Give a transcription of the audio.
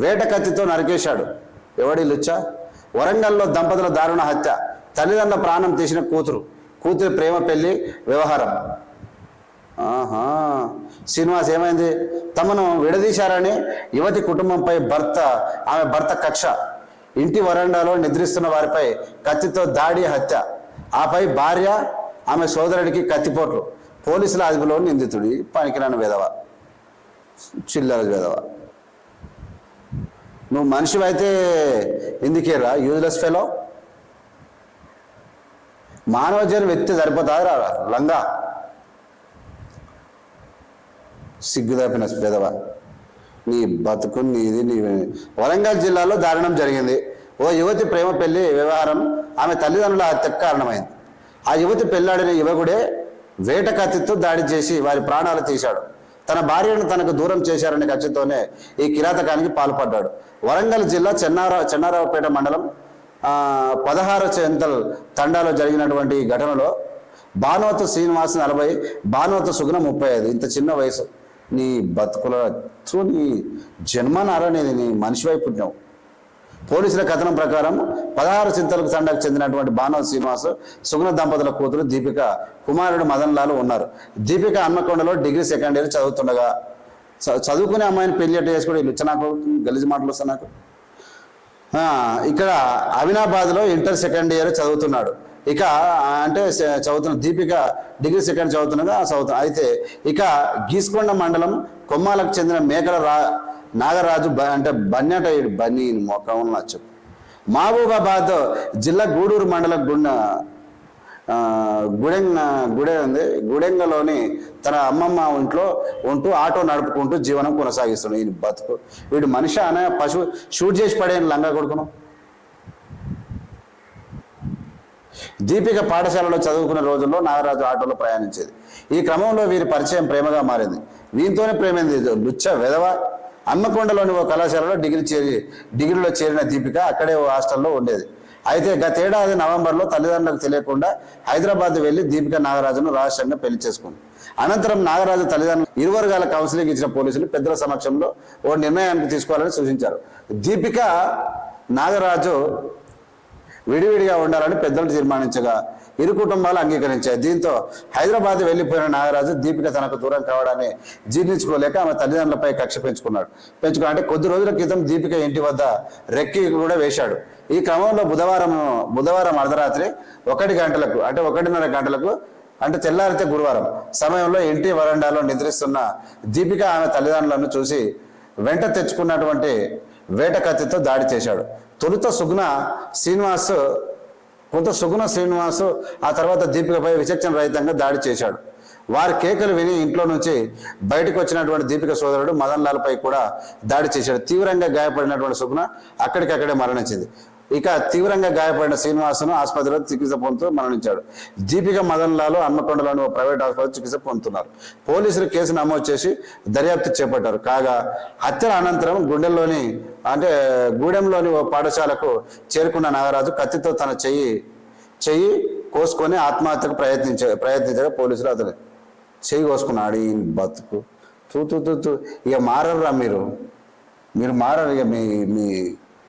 వేట కత్తితో నరికేశాడు. ఎవడి లుచ్చ? వరంగల్లో దంపతుల దారుణ హత్య. తల్లిదండ్రుల ప్రాణం తీసిన కూతురు. కూతురి ప్రేమ పెళ్ళి వ్యవహారం. ఆహా. శ్రీనివాస్ ఏమైంది? తమను విడదీశారని యువతి కుటుంబంపై భర్త ఆమె భర్త కక్ష. ఇంటి వరండాలో నిద్రిస్తున్న వారిపై కత్తితో దాడి హత్య. ఆపై భార్య ఆమె సోదరుడికి కత్తిపోట్లు. పోలీసుల అదుపులో నిందితుడి పనికిరాని వేదవ చిల్లర వేదవ నువ్వు మనిషివైతే ఎందుకేరా యూజ్లెస్ ఫెలో మానవ జన్మ వ్యక్తి సరిపోతారా లంగా. సిగ్గుదాపిన పెదవ నీ బతుకు నీది నీ వరంగల్ జిల్లాలో దారుణం జరిగింది. ఓ యువతి ప్రేమ పెళ్ళి వ్యవహారం ఆమె తల్లిదండ్రుల హత్యకు కారణమైంది. ఆ యువతి పెళ్ళాడిన యువకుడే వేట కత్తితో దాడి చేసి వారి ప్రాణాలు తీశాడు. తన భార్యను తనకు దూరం చేశారనే ఖర్చుతోనే ఈ కిరాతకానికి పాల్పడ్డాడు. వరంగల్ జిల్లా చెన్నారా చెన్నారావుపేట మండలం పదహార పదహారు చెంతల్ తండాలో జరిగినటువంటి ఈ ఘటనలో భానువత శ్రీనివాస్ నలభై భానువత సుగుణ ముప్పై ఐదు ఇంత చిన్న వయసు. నీ బతుకుల నీ జన్మ నారనేది నీ మనిషి వైపు పుట్టినావు. పోలీసుల కథనం ప్రకారం పదహారు చింతలకు తండకు చెందినటువంటి బానవ శ్రీనివాస్ సుగుణ దంపతుల కూతురు దీపిక కుమారుడు మదన్ లాల్ ఉన్నారు. దీపిక హన్మకొండలో డిగ్రీ సెకండ్ ఇయర్ చదువుతుండగా చ- చదువుకునే అమ్మాయిని పెళ్ళి ఎట్ట చేసుకోవడం వీళ్ళు నాకు? గలిజి మాటలు వస్తా నాకు. ఇక్కడ అవినాబాద్లో ఇంటర్ సెకండ్ ఇయర్ చదువుతున్నాడు. ఇక అంటే చదువుతున్న దీపిక డిగ్రీ సెకండ్ చదువుతున్నగా చదువుతున్నా అయితే ఇక గీసుకొండ మండలం కొమ్మాలకు చెందిన మేకల రా నాగరాజు బ- అంటే బన్యట బన్నీ మొక్కం చెప్పు. మహబూబాబాద్ జిల్లా గూడూరు మండల గుండ గుడెంగ గుడె ఉంది. గుడెంగలోని తన అమ్మమ్మ ఇంట్లో ఉంటూ ఆటో నడుపుకుంటూ జీవనం కొనసాగిస్తున్నాడు ఈయన బతుకు. వీడు మనిషి అనే పశువు షూట్ చేసి పడేయని లంగా కొడుకును. దీపిక పాఠశాలలో చదువుకున్న రోజుల్లో నాగరాజు ఆటోలో ప్రయాణించేది. ఈ క్రమంలో వీరి పరిచయం ప్రేమగా మారింది. వీంతోనే ప్రేమైంది లుచ్చ వెధవ హన్మకొండలోని ఓ కళాశాలలో డిగ్రీ చేరి డిగ్రీలో చేరిన దీపిక అక్కడే ఓ హాస్టల్లో ఉండేది. అయితే గతేడాది నవంబర్లో తల్లిదండ్రులకు తెలియకుండా హైదరాబాద్ వెళ్ళి దీపిక నాగరాజును రహస్యంగా పెళ్ళి చేసుకుంది. అనంతరం నాగరాజు తల్లిదండ్రులు ఇరు వర్గాల కౌన్సిలింగ్ ఇచ్చిన పోలీసులు పెద్దల సమక్షంలో ఓ నిర్ణయానికి తీసుకోవాలని సూచించారు. దీపిక నాగరాజు విడివిడిగా ఉండాలని పెద్దలు తీర్మానించగా ఇరు కుటుంబాలు అంగీకరించాయి. దీంతో హైదరాబాద్ వెళ్ళిపోయిన నాగరాజు దీపిక తనకు దూరం కావడాన్ని జీర్ణించుకోలేక ఆమె తల్లిదండ్రులపై కక్ష పెంచుకున్నాడు. పెంచుకున్నా అంటే కొద్ది రోజుల క్రితం దీపిక ఇంటి వద్ద రెక్కి కూడా వేశాడు. ఈ క్రమంలో బుధవారం బుధవారం అర్ధరాత్రి ఒకటి గంటలకు అంటే ఒకటిన్నర గంటలకు అంటే తెల్లారితే గురువారం సమయంలో ఇంటి వరండాలో నిద్రిస్తున్న దీపిక ఆమె తల్లిదండ్రులను చూసి వెంట తెచ్చుకున్నటువంటి వేట కత్తితో దాడి చేశాడు. తొలుత సుగుణ శ్రీనివాస్ కొంత సుగుణ శ్రీనివాస్ ఆ తర్వాత దీపికపై విచక్షణ రహితంగా దాడి చేశాడు. వారి కేకలు విని ఇంట్లో నుంచి బయటకు వచ్చినటువంటి దీపిక సోదరుడు మదన్ లాల్పై కూడా దాడి చేశాడు. తీవ్రంగా గాయపడినటువంటి సుగుణ అక్కడికక్కడే మరణించింది. ఇక తీవ్రంగా గాయపడిన శ్రీనివాసను ఆసుపత్రిలో చికిత్స పొందుతూ మరణించాడు. దీపిక మదన్ లాలు హన్మకొండలోని ఓ ప్రైవేట్ ఆసుపత్రి చికిత్స పొందుతున్నారు. పోలీసులు కేసు నమోదు చేసి దర్యాప్తు చేపట్టారు. కాగా హత్యల అనంతరం గుండెల్లోని అంటే గూడెంలోని ఓ పాఠశాలకు చేరుకున్న నాగరాజు కత్తితో తన చెయ్యి చెయ్యి కోసుకొని ఆత్మహత్యకు ప్రయత్నించే ప్రయత్నించగా పోలీసులు అతను చెయ్యి కోసుకున్నాడు. ఈ బతుకు. తూ తూ తూ. ఇక మారరురా మీరు? మీరు మారరు. ఇక మీ మీ